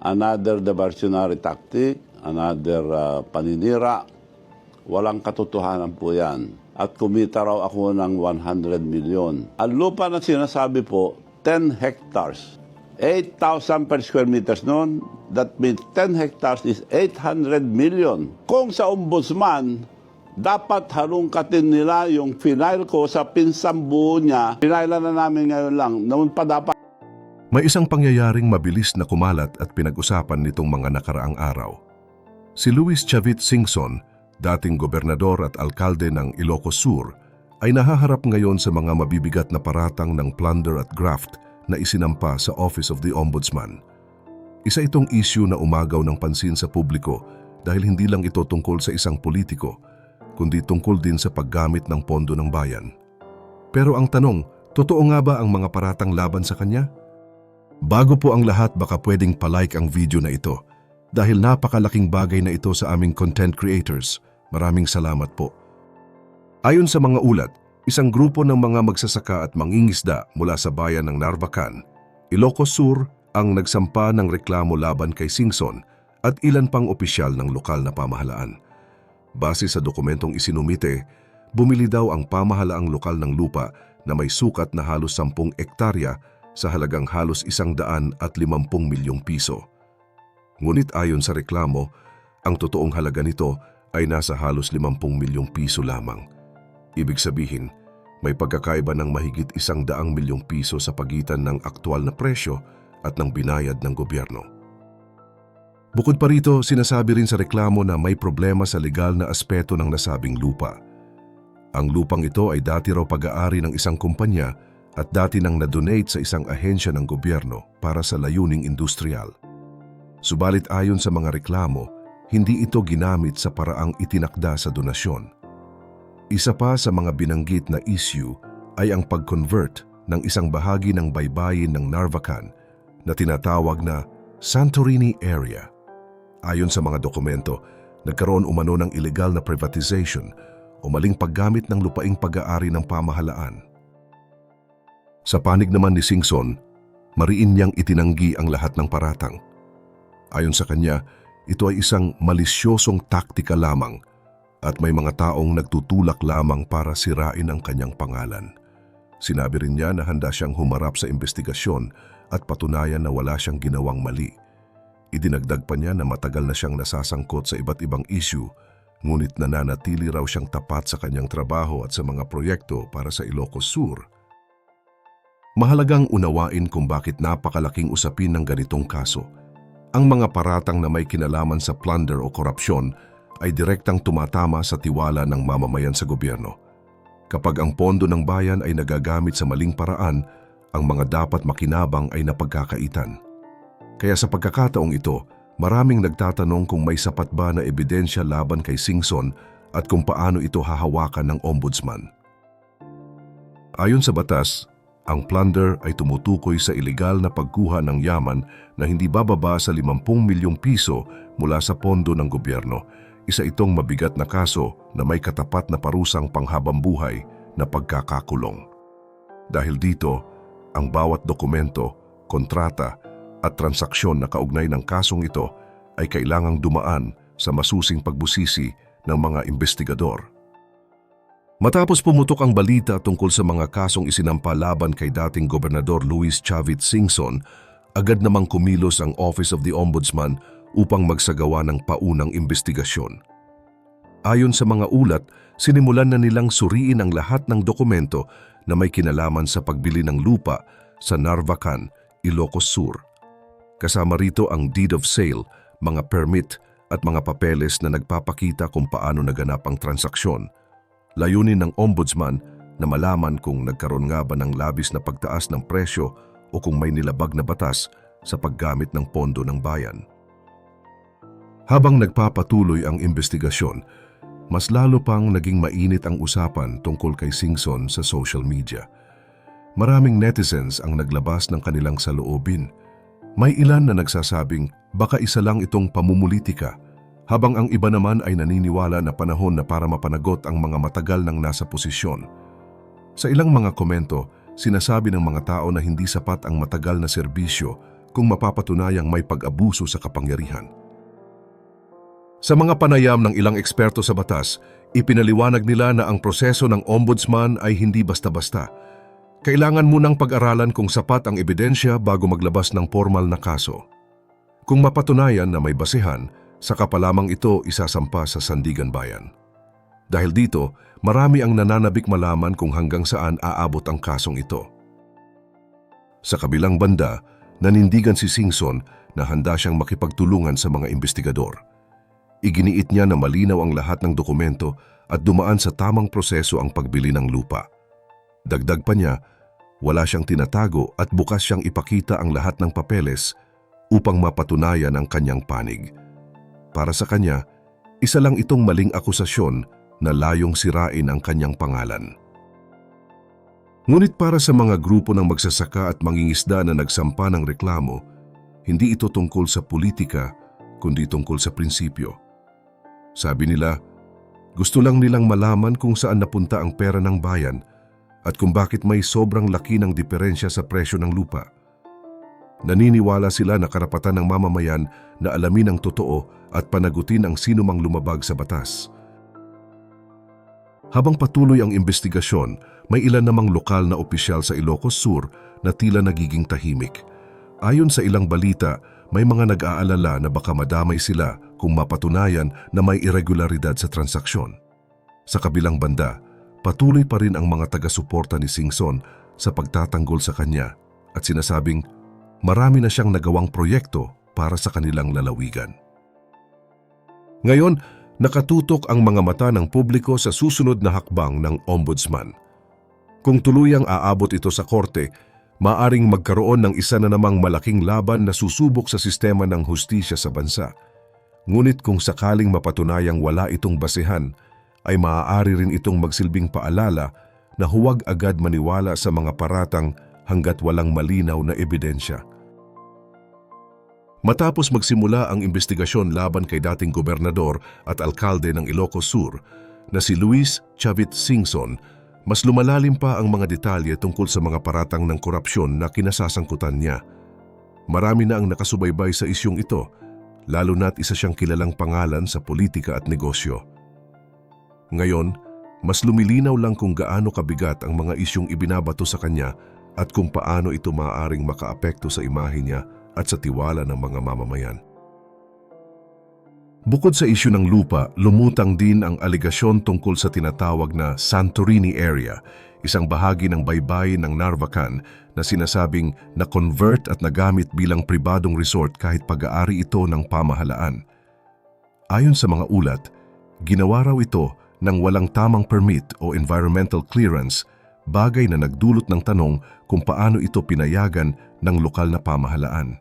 another diversionary tactic, another uh, paninira. Walang katotohanan po yan. At kumita raw ako ng 100 million. Ang lupa na sinasabi po, 10 hectares. 8,000 per square meters noon. That means 10 hectares is 800 million. Kung sa ombudsman, dapat halungkatin nila yung final ko sa pinsang buo niya. Pinailan na namin ngayon lang. Noon pa dapat May isang pangyayaring mabilis na kumalat at pinag-usapan nitong mga nakaraang araw. Si Luis Chavit Singson, dating gobernador at alkalde ng Ilocos Sur, ay nahaharap ngayon sa mga mabibigat na paratang ng plunder at graft na isinampa sa Office of the Ombudsman. Isa itong issue na umagaw ng pansin sa publiko dahil hindi lang ito tungkol sa isang politiko, kundi tungkol din sa paggamit ng pondo ng bayan. Pero ang tanong, totoo nga ba ang mga paratang laban sa kanya? Bago po ang lahat baka pwedeng palike ang video na ito dahil napakalaking bagay na ito sa aming content creators. Maraming salamat po. Ayon sa mga ulat, isang grupo ng mga magsasaka at mangingisda mula sa bayan ng Narvacan, Ilocos Sur ang nagsampa ng reklamo laban kay Singson at ilan pang opisyal ng lokal na pamahalaan. Base sa dokumentong isinumite, bumili daw ang pamahalaang lokal ng lupa na may sukat na halos 10 ektarya sa halagang halos isang daan at limampung milyong piso. Ngunit ayon sa reklamo, ang totoong halaga nito ay nasa halos limampung milyong piso lamang. Ibig sabihin, may pagkakaiba ng mahigit isang daang milyong piso sa pagitan ng aktual na presyo at ng binayad ng gobyerno. Bukod pa rito, sinasabi rin sa reklamo na may problema sa legal na aspeto ng nasabing lupa. Ang lupang ito ay dati raw pag-aari ng isang kumpanya at dati nang na-donate sa isang ahensya ng gobyerno para sa layuning industrial. Subalit ayon sa mga reklamo, hindi ito ginamit sa paraang itinakda sa donasyon. Isa pa sa mga binanggit na issue ay ang pag-convert ng isang bahagi ng baybayin ng Narvacan na tinatawag na Santorini Area. Ayon sa mga dokumento, nagkaroon umano ng illegal na privatization o maling paggamit ng lupaing pag-aari ng pamahalaan. Sa panig naman ni Singson, mariin niyang itinanggi ang lahat ng paratang. Ayon sa kanya, ito ay isang malisyosong taktika lamang at may mga taong nagtutulak lamang para sirain ang kanyang pangalan. Sinabi rin niya na handa siyang humarap sa investigasyon at patunayan na wala siyang ginawang mali. Idinagdag pa niya na matagal na siyang nasasangkot sa iba't ibang issue, ngunit nananatili raw siyang tapat sa kanyang trabaho at sa mga proyekto para sa Ilocos Sur. Mahalagang unawain kung bakit napakalaking usapin ng ganitong kaso. Ang mga paratang na may kinalaman sa plunder o korupsyon ay direktang tumatama sa tiwala ng mamamayan sa gobyerno. Kapag ang pondo ng bayan ay nagagamit sa maling paraan, ang mga dapat makinabang ay napagkakaitan. Kaya sa pagkakataong ito, maraming nagtatanong kung may sapat ba na ebidensya laban kay Singson at kung paano ito hahawakan ng ombudsman. Ayon sa batas, ang plunder ay tumutukoy sa ilegal na pagkuha ng yaman na hindi bababa sa 50 milyong piso mula sa pondo ng gobyerno. Isa itong mabigat na kaso na may katapat na parusang panghabang buhay na pagkakakulong. Dahil dito, ang bawat dokumento, kontrata at transaksyon na kaugnay ng kasong ito ay kailangang dumaan sa masusing pagbusisi ng mga investigador. Matapos pumutok ang balita tungkol sa mga kasong isinampa laban kay dating Gobernador Luis Chavit Singson, agad namang kumilos ang Office of the Ombudsman upang magsagawa ng paunang investigasyon. Ayon sa mga ulat, sinimulan na nilang suriin ang lahat ng dokumento na may kinalaman sa pagbili ng lupa sa Narvacan, Ilocos Sur. Kasama rito ang deed of sale, mga permit at mga papeles na nagpapakita kung paano naganap ang transaksyon. Layunin ng ombudsman na malaman kung nagkaroon nga ba ng labis na pagtaas ng presyo o kung may nilabag na batas sa paggamit ng pondo ng bayan. Habang nagpapatuloy ang investigasyon, mas lalo pang naging mainit ang usapan tungkol kay Singson sa social media. Maraming netizens ang naglabas ng kanilang saloobin. May ilan na nagsasabing baka isa lang itong pamumulitika habang ang iba naman ay naniniwala na panahon na para mapanagot ang mga matagal nang nasa posisyon. Sa ilang mga komento, sinasabi ng mga tao na hindi sapat ang matagal na serbisyo kung mapapatunayang may pag-abuso sa kapangyarihan. Sa mga panayam ng ilang eksperto sa batas, ipinaliwanag nila na ang proseso ng ombudsman ay hindi basta-basta. Kailangan munang pag-aralan kung sapat ang ebidensya bago maglabas ng formal na kaso. Kung mapatunayan na may basehan, saka pa lamang ito isasampa sa Sandigan Bayan. Dahil dito, marami ang nananabik malaman kung hanggang saan aabot ang kasong ito. Sa kabilang banda, nanindigan si Singson na handa siyang makipagtulungan sa mga investigador. Iginiit niya na malinaw ang lahat ng dokumento at dumaan sa tamang proseso ang pagbili ng lupa. Dagdag pa niya, wala siyang tinatago at bukas siyang ipakita ang lahat ng papeles upang mapatunayan ang kanyang panig. Para sa kanya, isa lang itong maling akusasyon na layong sirain ang kanyang pangalan. Ngunit para sa mga grupo ng magsasaka at mangingisda na nagsampa ng reklamo, hindi ito tungkol sa politika, kundi tungkol sa prinsipyo. Sabi nila, gusto lang nilang malaman kung saan napunta ang pera ng bayan at kung bakit may sobrang laki ng diferensya sa presyo ng lupa. Naniniwala sila na karapatan ng mamamayan na alamin ang totoo at panagutin ang sinumang lumabag sa batas. Habang patuloy ang investigasyon, may ilan namang lokal na opisyal sa Ilocos Sur na tila nagiging tahimik. Ayon sa ilang balita, may mga nag-aalala na baka madamay sila kung mapatunayan na may irregularidad sa transaksyon. Sa kabilang banda, patuloy pa rin ang mga taga-suporta ni Singson sa pagtatanggol sa kanya at sinasabing marami na siyang nagawang proyekto para sa kanilang lalawigan. Ngayon, nakatutok ang mga mata ng publiko sa susunod na hakbang ng ombudsman. Kung tuluyang aabot ito sa korte, maaring magkaroon ng isa na namang malaking laban na susubok sa sistema ng hustisya sa bansa. Ngunit kung sakaling mapatunayang wala itong basehan, ay maaari rin itong magsilbing paalala na huwag agad maniwala sa mga paratang hanggat walang malinaw na ebidensya. Matapos magsimula ang investigasyon laban kay dating gobernador at alkalde ng Ilocos Sur na si Luis Chavit Singson, mas lumalalim pa ang mga detalye tungkol sa mga paratang ng korupsyon na kinasasangkutan niya. Marami na ang nakasubaybay sa isyong ito, lalo na't isa siyang kilalang pangalan sa politika at negosyo. Ngayon, mas lumilinaw lang kung gaano kabigat ang mga isyong ibinabato sa kanya at kung paano ito maaaring makaapekto sa imahe niya at sa tiwala ng mga mamamayan. Bukod sa isyu ng lupa, lumutang din ang aligasyon tungkol sa tinatawag na Santorini area, isang bahagi ng baybayin ng Narvacan na sinasabing na-convert at nagamit bilang pribadong resort kahit pag-aari ito ng pamahalaan. Ayon sa mga ulat, ginawa raw ito ng walang tamang permit o environmental clearance, bagay na nagdulot ng tanong kung paano ito pinayagan ng lokal na pamahalaan.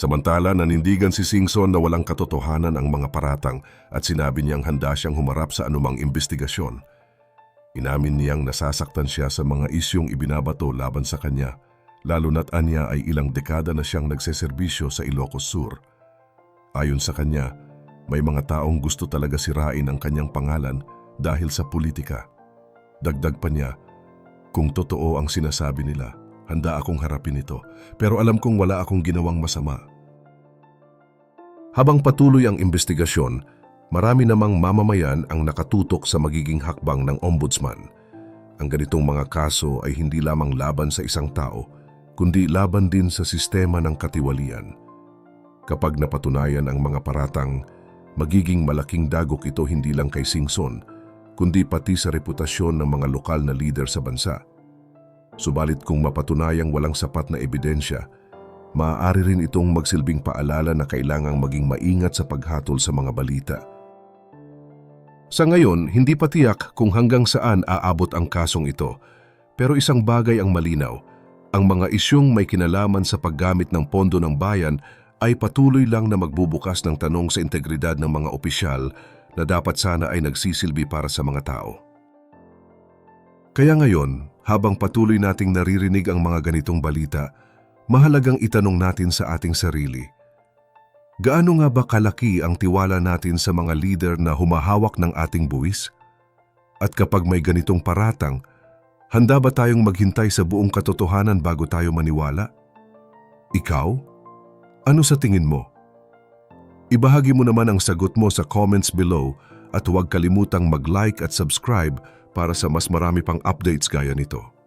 Samantala, nanindigan si Singson na walang katotohanan ang mga paratang at sinabi niyang handa siyang humarap sa anumang investigasyon. Inamin niyang nasasaktan siya sa mga isyong ibinabato laban sa kanya, lalo na't anya ay ilang dekada na siyang nagseserbisyo sa Ilocos Sur. Ayon sa kanya, may mga taong gusto talaga sirain ang kanyang pangalan dahil sa politika. Dagdag pa niya, kung totoo ang sinasabi nila, handa akong harapin ito, pero alam kong wala akong ginawang masama. Habang patuloy ang investigasyon, marami namang mamamayan ang nakatutok sa magiging hakbang ng ombudsman. Ang ganitong mga kaso ay hindi lamang laban sa isang tao, kundi laban din sa sistema ng katiwalian. Kapag napatunayan ang mga paratang, magiging malaking dagok ito hindi lang kay Singson, kundi pati sa reputasyon ng mga lokal na leader sa bansa. Subalit kung mapatunayang walang sapat na ebidensya, maaari rin itong magsilbing paalala na kailangang maging maingat sa paghatol sa mga balita. Sa ngayon, hindi pa tiyak kung hanggang saan aabot ang kasong ito, pero isang bagay ang malinaw, ang mga isyong may kinalaman sa paggamit ng pondo ng bayan ay patuloy lang na magbubukas ng tanong sa integridad ng mga opisyal na dapat sana ay nagsisilbi para sa mga tao. Kaya ngayon, habang patuloy nating naririnig ang mga ganitong balita, mahalagang itanong natin sa ating sarili. Gaano nga ba kalaki ang tiwala natin sa mga leader na humahawak ng ating buwis? At kapag may ganitong paratang, handa ba tayong maghintay sa buong katotohanan bago tayo maniwala? Ikaw? Ano sa tingin mo? Ibahagi mo naman ang sagot mo sa comments below at huwag kalimutang mag-like at subscribe para sa mas marami pang updates gaya nito.